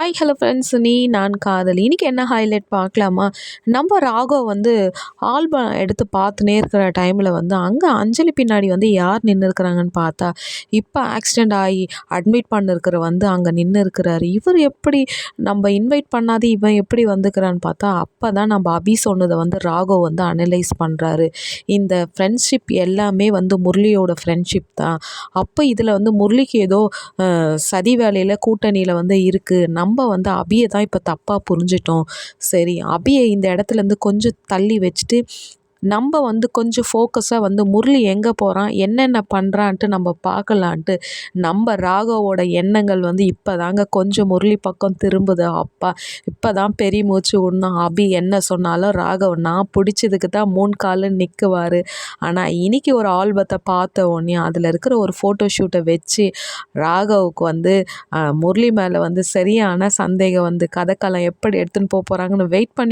Hi hello friends நீ நான் காதல். இன்றைக்கி என்ன ஹைலைட் பார்க்கலாமா? நம்ம ராகவ் வந்து ஆல்பம் எடுத்து பார்த்துனே இருக்கிற டைமில் வந்து அங்கே அஞ்சலி பின்னாடி வந்து யார் நின்று இருக்கிறாங்கன்னு பார்த்தா இப்போ ஆக்சிடெண்ட் ஆகி அட்மிட் பண்ணிருக்கிற வந்து அங்கே நின்று இருக்கிறாரு இவர் எப்படி நம்ம இன்வைட் பண்ணாது இவன் எப்படி வந்துக்கிறான்னு பார்த்தா அப்போ தான் நம்ம அபி சொன்னதை வந்து ராகவ் வந்து அனலைஸ் பண்ணுறாரு இந்த ஃப்ரெண்ட்ஷிப் எல்லாமே வந்து முரளியோட ஃப்ரெண்ட்ஷிப் தான். அப்போ இதில் வந்து முரளிக்கு ஏதோ சதி வேலையில் கூட்டணியில் வந்து இருக்குது நம்ம நம்ம வந்து அபியை தான் இப்போ தப்பாக புரிஞ்சிட்டோம். சரி அபியை இந்த இடத்துலேருந்து கொஞ்சம் தள்ளி வச்சுட்டு நம்ம வந்து கொஞ்சம் ஃபோக்கஸாக வந்து முரளி எங்கே போகிறான் என்னென்ன பண்ணுறான்ட்டு நம்ம பார்க்கலான்ட்டு நம்ம ராகவோட எண்ணங்கள் வந்து இப்போ தாங்க கொஞ்சம் முரளி பக்கம் திரும்புது. அப்பா இப்போ தான் பெரிய மூச்சு விடணும் அபி என்ன சொன்னாலும் ராகவ் நான் பிடிச்சதுக்கு தான் மூணு காலுன்னு நிற்குவார் ஆனால் இன்றைக்கி ஒரு ஆல்பத்தை பார்த்த உடனே அதில் இருக்கிற ஒரு ஃபோட்டோ ஷூட்டை வச்சு ராகவுக்கு வந்து முரளி மேலே வந்து சரியான சந்தேகம் வந்து கதைக்களம் எப்படி எடுத்துன்னு போக போகிறாங்கன்னு வெயிட் பண்ணி